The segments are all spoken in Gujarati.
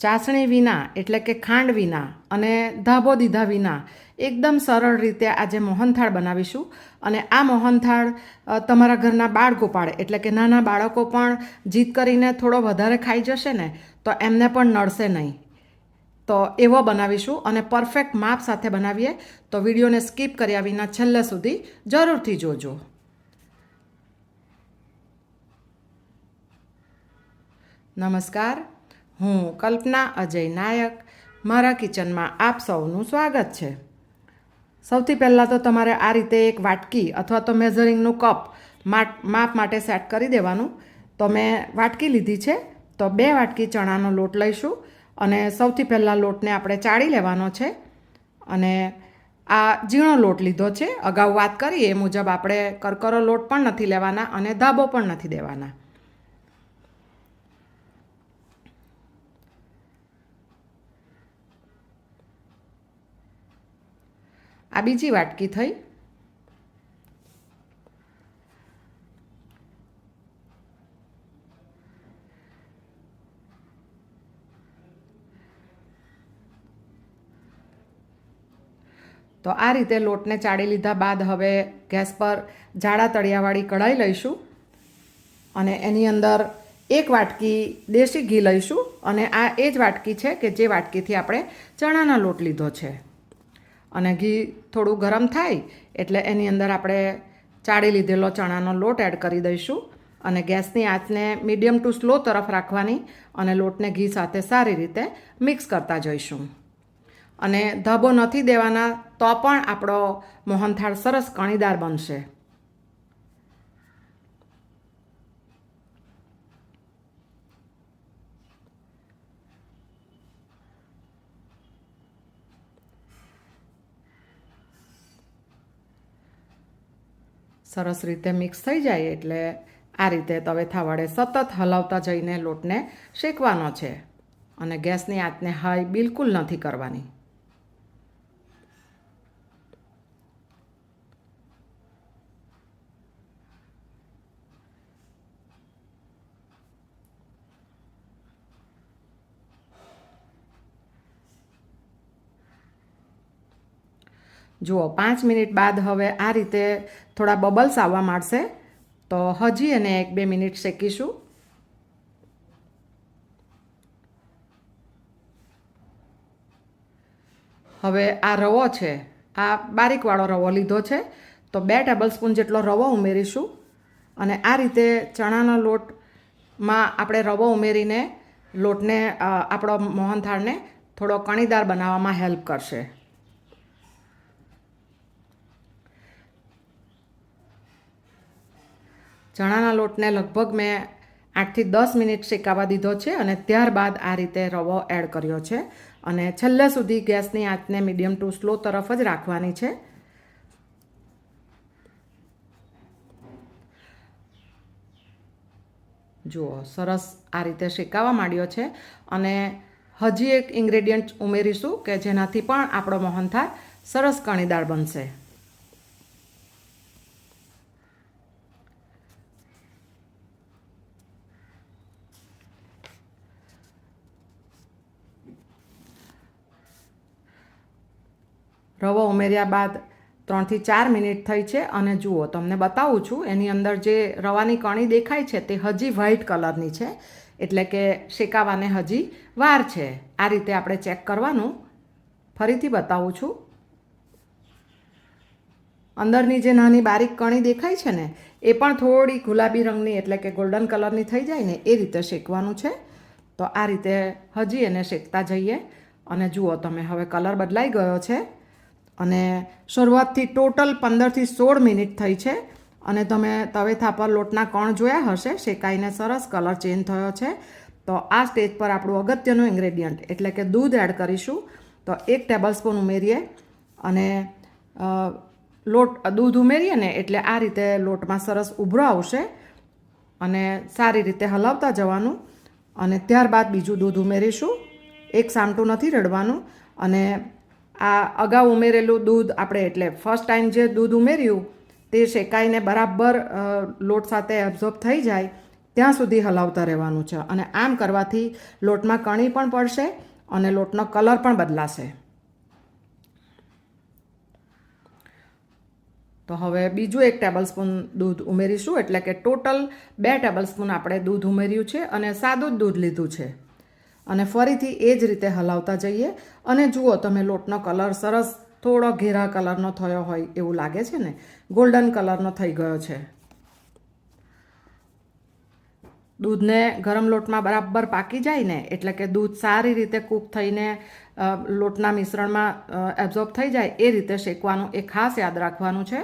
ચાસણી વિના, એટલે કે ખાંડ વિના અને ધાબો દીધા વિના એકદમ સરળ રીતે આજે મોહનથાળ બનાવીશું. અને આ મોહનથાળ તમારા ઘરના બાળ પાડે એટલે કે નાના બાળકો પણ જીદ કરીને થોડો વધારે ખાઈ જશે ને, તો એમને પણ નડશે નહીં. તો એવો બનાવીશું અને પરફેક્ટ માપ સાથે બનાવીએ. તો વિડીયોને સ્કીપ કર્યા વિના છેલ્લે સુધી જરૂરથી જોજો. નમસ્કાર. હું કલ્પના અજય નાયક. મારા કિચનમાં આપ સૌનું સ્વાગત છે. સૌથી પહેલાં તો તમારે આ રીતે એક વાટકી અથવા તો મેઝરિંગનું કપ માપ માટે સેટ કરી દેવાનું. તો મેં વાટકી લીધી છે. તો બે વાટકી ચણાનો લોટ લઈશું અને સૌથી પહેલાં લોટને આપણે ચાળી લેવાનો છે. અને આ ઝીણો લોટ લીધો છે. અગાઉ વાત કરી એ મુજબ આપણે કરકરો લોટ પણ નથી લેવાના અને ધાબો પણ નથી દેવાના. આ બીજી વાટકી થઈ. તો આ રીતે લોટને ચાળી લીધા બાદ હવે ગેસ પર જાડા તળિયાવાળી કઢાઈ લઈશું અને એની અંદર એક વાટકી દેશી ઘી લઈશું અને આ એ જ વાટકી છે કે જે વાટકીથી આપણે ચણાનો લોટ લીધો છે. અને ઘી થોડું ગરમ થાય એટલે એની અંદર આપણે ચાળી લીધેલો ચણાનો લોટ એડ કરી દઈશું અને ગેસની આંચને મીડિયમ ટુ સ્લો તરફ રાખવાની અને લોટને ઘી સાથે સારી રીતે મિક્સ કરતા જઈશું. અને ધાબો નથી દેવાના તો પણ આપણો મોહનથાળ સરસ કણીદાર બનશે. સરસ રીતે મિક્સ થઈ જાય એટલે આ રીતે તવેથા વડે સતત હલાવતા જઈને લોટને શેકવાનો છે. અને ગેસની આંચને હાઈ બિલકુલ નથી કરવાની. જુઓ, પાંચ મિનિટ બાદ હવે આ રીતે થોડા બબલ્સ આવવા માંડશે. તો હજી એને એક બે મિનિટ શેકીશું. હવે આ રવો છે. આ બારીકવાળો રવો લીધો છે. તો બે ટેબલ સ્પૂન જેટલો રવો ઉમેરીશું. અને આ રીતે ચણાના લોટમાં આપણે રવો ઉમેરીને લોટને આપણો મોહનથાળને થોડો કણીદાર બનાવવામાં હેલ્પ કરશે. ચણાના લોટને લગભગ મેં આઠથી દસ મિનિટ શેકાવા દીધો છે અને ત્યારબાદ આ રીતે રવો એડ કર્યો છે અને છેલ્લે સુધી ગેસની આંચને મીડિયમ ટુ સ્લો તરફ જ રાખવાની છે. જુઓ, સરસ આ રીતે શેકાવા માંડ્યો છે અને હજી એક ઇન્ગ્રેડિયન્ટ ઉમેરીશું કે જેનાથી પણ આપણો મોહનથાળ સરસ કણીદાળ બનશે. રવો ઉમેર્યા બાદ ત્રણથી ચાર મિનિટ થઈ છે અને જુઓ, તમને બતાવું છું, એની અંદર જે રવાની કણી દેખાય છે તે હજી વ્હાઈટ કલરની છે, એટલે કે શેકાવાને હજી વાર છે. આ રીતે આપણે ચેક કરવાનું. ફરીથી બતાવું છું. અંદરની જે નાની બારીક કણી દેખાય છે ને, એ પણ થોડી ગુલાબી રંગની એટલે કે ગોલ્ડન કલરની થઈ જાય ને, એ રીતે શેકવાનું છે. તો આ રીતે હજી એને શેકતા જઈએ. અને જુઓ, તમે હવે કલર બદલાઈ ગયો છે. અને શરૂઆતથી ટોટલ પંદરથી સોળ મિનિટ થઈ છે. અને તમે તવેથા પર લોટના કણ જોયા હશે, શેકાઈને સરસ કલર ચેન્જ થયો છે. તો આ સ્ટેજ પર આપણું અગત્યનું ઇન્ગ્રેડિયન્ટ એટલે કે દૂધ એડ કરીશું. તો એક ટેબલ સ્પૂન ઉમેરીએ અને લોટ, દૂધ ઉમેરીએ ને એટલે આ રીતે લોટમાં સરસ ઉભરો આવશે અને સારી રીતે હલાવતા જવાનું. અને ત્યારબાદ બીજું દૂધ ઉમેરીશું. એક સામટું નથી રડવાનું અને આ અગાઉ ઉમેરેલું દૂધ આપણે એટલે ફર્સ્ટ ટાઈમ જે દૂધ ઉમેર્યું, તે શેકાઈને બરાબર લોટ સાથે એબ્ઝોર્બ થઈ જાય, ત્યાં સુધી હલાવતા રહેવાનું છે. અને આમ કરવાથી લોટમાં કણી પણ પડશે અને લોટનો કલર પણ બદલાશે. તો હવે બીજું એક ટેબલસ્પૂન દૂધ ઉમેરીશું, એટલે કે ટોટલ બે ટેબલ સ્પૂન આપણે દૂધ ઉમેર્યું છે અને સાદું જ દૂધ લીધું છે. અને ફરીથી એ જ રીતે હલાવતા જઈએ. અને જુઓ, તમે લોટનો કલર સરસ થોડો ઘેરા કલરનો થયો હોય એવું લાગે છે ને? ગોલ્ડન કલરનો થઈ ગયો છે. દૂધને ગરમ લોટમાં બરાબર પાકી જાય ને, એટલે કે દૂધ સારી રીતે કૂક થઈને લોટના મિશ્રણમાં એબ્ઝોર્બ થઈ જાય, એ રીતે શેકવાનું એ ખાસ યાદ રાખવાનું છે.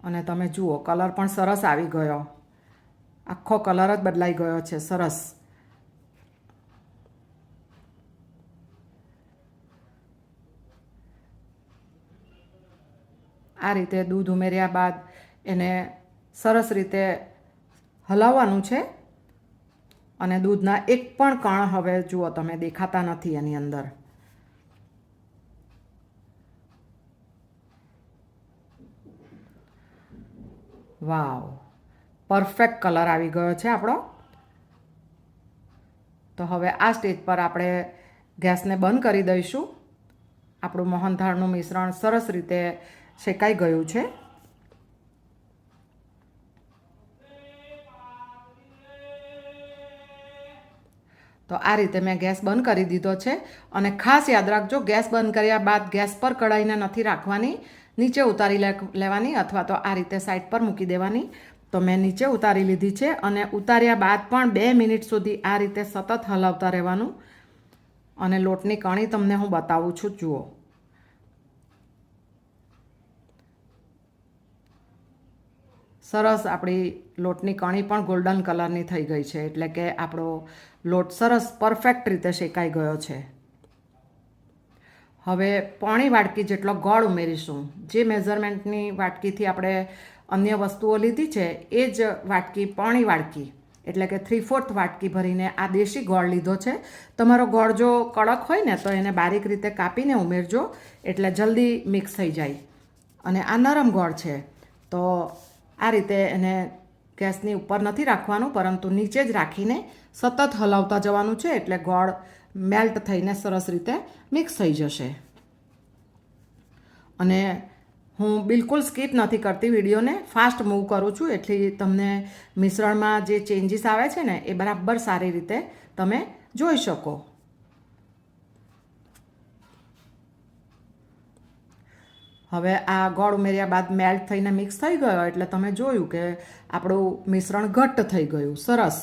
અને તમે જુઓ, કલર પણ સરસ આવી ગયો. આખો કલર જ બદલાઈ ગયો છે, સરસ. આ રીતે દૂધ ઉમેર્યા બાદ એને સરસ રીતે હલાવવાનું છે. અને દૂધના એક પણ કણ હવે જુઓ તમે, દેખાતા નથી એની અંદર. વાવ. પરફેક્ટ કલર આવી ગયો છે આપણો. તો હવે આ સ્ટેજ પર આપણે ગેસને બંધ કરી દઈશું. આપણું મોહનથાળનું મિશ્રણ સરસ રીતે શેકાઈ ગયું છે. તો આ રીતે મેં ગેસ બંધ કરી દીધો છે. અને ખાસ યાદ રાખજો, ગેસ બંધ કર્યા બાદ ગેસ પર કઢાઈને નથી રાખવાની. નીચે ઉતારી લેવાની અથવા તો આ રીતે સાઈડ પર મૂકી દેવાની. તો મેં નીચે ઉતારી લીધી છે અને ઉતાર્યા બાદ પણ બે મિનિટ સુધી આ રીતે સતત હલાવતા રહેવાનું. અને લોટની કણી તમને હું બતાવું છું, જુઓ. સરસ આપણી લોટની કણી પણ ગોલ્ડન કલરની થઈ ગઈ છે, એટલે કે આપણો લોટ સરસ પરફેક્ટ રીતે શેકાઈ ગયો છે. હવે પોણી વાટકી જેટલો ગોળ ઉમેરીશું. જે મેઝરમેન્ટની વાટકીથી આપણે અન્ય વસ્તુઓ લીધી છે, એ જ વાટકી, પોણી વાટકી, એટલે કે થ્રી ફોર્થ વાટકી ભરીને આ દેશી ગોળ લીધો છે. તમારો ગોળ જો કડક હોય ને, તો એને બારીક રીતે કાપીને ઉમેરજો, એટલે જલ્દી મિક્સ થઈ જાય. અને આ નરમ ગોળ છે. તો આ રીતે એને ગેસની ઉપર નથી રાખવાનું, પરંતુ નીચે જ રાખીને સતત હલાવતા જવાનું છે, એટલે ગોળ મેલ્ટ થઈને સરસ રીતે મિક્સ થઈ જશે. અને હું બિલકુલ સ્કીપ નથી કરતી વિડીયોને. ફાસ્ટ મૂવ કરું છું, એટલે તમને મિશ્રણમાં જે ચેન્જીસ આવે છે ને, એ બરાબર સારી રીતે તમે જોઈ શકો. હવે આ ગોળ ઉમેર્યા બાદ મેલ્ટ થઈને મિક્સ થઈ ગયો, એટલે તમે જોયું કે આપણું મિશ્રણ ઘટ્ટ થઈ ગયું. સરસ.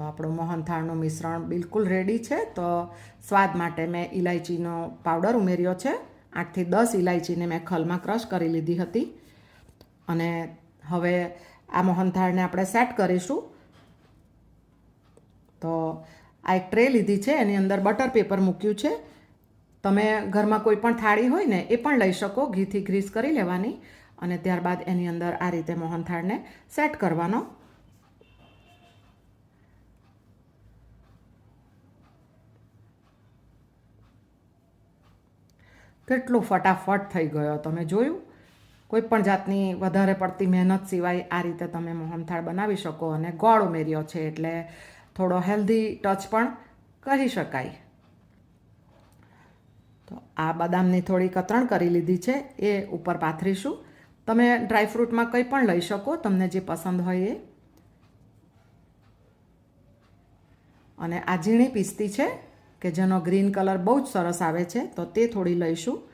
તો આપણું મોહનથાળનું મિશ્રણ બિલકુલ રેડી છે. તો સ્વાદ માટે મેં ઇલાયચીનો પાવડર ઉમેર્યો છે. આઠથી દસ ઇલાયચીને મેં ખલમાં ક્રશ કરી લીધી હતી. અને હવે આ મોહનથાળને આપણે સેટ કરીશું. તો આ એક ટ્રે લીધી છે. એની અંદર બટર પેપર મૂક્યું છે. તમે ઘરમાં કોઈ પણ થાળી હોય ને, એ પણ લઈ શકો. ઘીથી ગ્રીસ કરી લેવાની. અને ત્યારબાદ એની અંદર આ રીતે મોહનથાળને સેટ કરવાનો. કેટલું ફટાફટ થઈ ગયો તમે જોયું? કોઈ પણ જાતની વધારે પડતી મહેનત સિવાય આ રીતે તમે મોહનથાળ બનાવી શકો અને ગોળ ઉમેર્યો છે એટલે થોડો હેલ્ધી ટચ પણ કરી શકાય. તો આ બદામની થોડી કતરણ કરી લીધી છે, એ ઉપર પાથરીશું. તમે ડ્રાયફ્રૂટમાં કંઈ પણ લઈ શકો, તમને જે પસંદ હોય એ. અને આ ઝીણી પીસતી છે. કે જેનો ગ્રીન કલર બહુ જ સરસ આવે છે, તો તે થોડી લઈશું.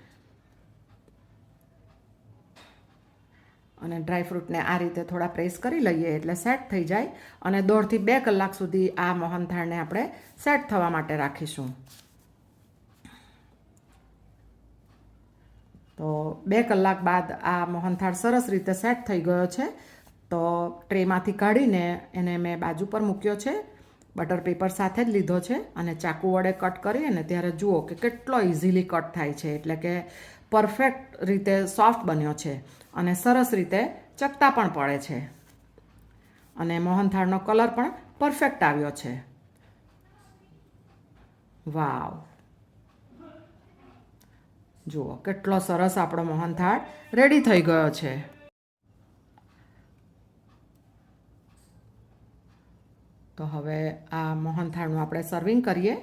અને ડ્રાયફ્રૂટને આ રીતે થોડા પ્રેસ કરી લઈએ એટલે સેટ થઈ જાય. અને દોઢથી બે કલાક સુધી આ મોહનથાળને આપણે સેટ થવા માટે રાખીશું. તો બે કલાક બાદ આ મોહનથાળ સરસ રીતે સેટ થઈ ગયો છે. તો ટ્રેમાંથી કાઢીને એને મેં બાજુ પર મૂક્યો છે. બટર પેપર સાથે જ લીધો છે અને ચાકુ વડે કટ કરીએ ને ત્યારે જુઓ કે કેટલો ઇઝીલી કટ થાય છે. એટલે કે પરફેક્ટ રીતે સોફ્ટ બન્યો છે અને સરસ રીતે ચકતા પણ પડે છે. અને મોહનથાળનો કલર પણ પરફેક્ટ આવ્યો છે. વાવ. જુઓ કેટલો સરસ આપણો મોહનથાળ રેડી થઈ ગયો છે. તો હવે આ મોહનથાળનું આપણે સર્વિંગ કરીએ.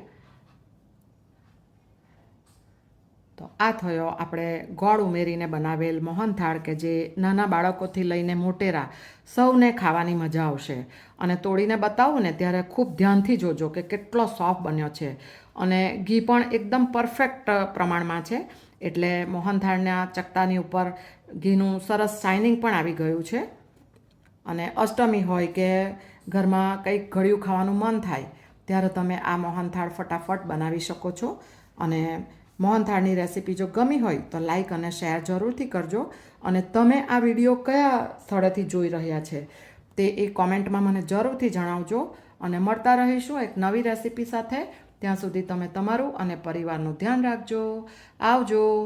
તો આ થયો આપણે ગોળ ઉમેરીને બનાવેલ મોહનથાળ કે જે નાના બાળકોથી લઈને મોટેરા સૌને ખાવાની મજા આવશે. અને તોડીને બતાવું ને ત્યારે ખૂબ ધ્યાનથી જોજો કે કેટલો સોફ્ટ બન્યો છે. અને ઘી પણ એકદમ પરફેક્ટ પ્રમાણમાં છે. એટલે મોહનથાળના ચકતાની ઉપર ઘીનું સરસ શાઇનિંગ પણ આવી ગયું છે. અને અષ્ટમી હોય કે ઘરમાં કંઈક ઘડિયું ખાવાનું મન થાય, ત્યારે તમે આ મોહનથાળ ફટાફટ બનાવી શકો છો. અને મોહનથાળની રેસીપી જો ગમી હોય, તો લાઈક અને શેર જરૂરથી કરજો. અને તમે આ વીડિયો કયા સ્થળેથી જોઈ રહ્યા છે, તે એ કોમેન્ટમાં મને જરૂરથી જણાવજો. અને મળતા રહીશું એક નવી રેસીપી સાથે. ત્યાં સુધી તમે તમારું અને પરિવારનું ધ્યાન રાખજો. આવજો.